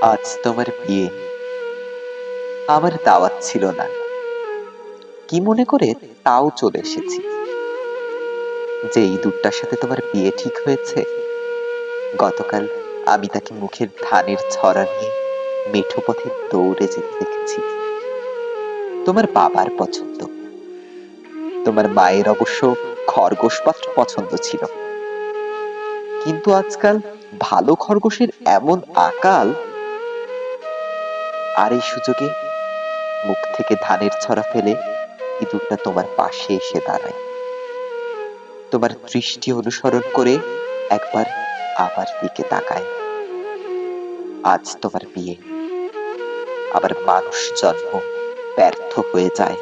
আজ তোমার বিয়ে। আমার দাওয়াত ছিল না। কি মনে করে তাও চলে এসেছি। যে এই দুটার সাথে তোমার বিয়ে ঠিক হয়েছে, গতকাল আমি তাকে মুখের ধানের ছড়া নিয়ে মেঠো পথে দৌড়ে যেতে দেখেছি। তোমার বাবার পছন্দ। তোমার মায়ের অবশ্য খরগোশ পাত্র পছন্দ ছিল। কিন্তু আজকাল ভালো খরগোশের এমন আকাল আর এই সুযোগে মুখ থেকে ধানের ছড়া ফেলে ইঁদুরটা তোমার পাশে এসে দাঁড়ায়। তোমার দৃষ্টি অনুসরণ করে একবার আবার দিকে তাকায়। আজ তোমার বিয়ে। আবার মানুষ জন্ম ব্যর্থ হয়ে যায়।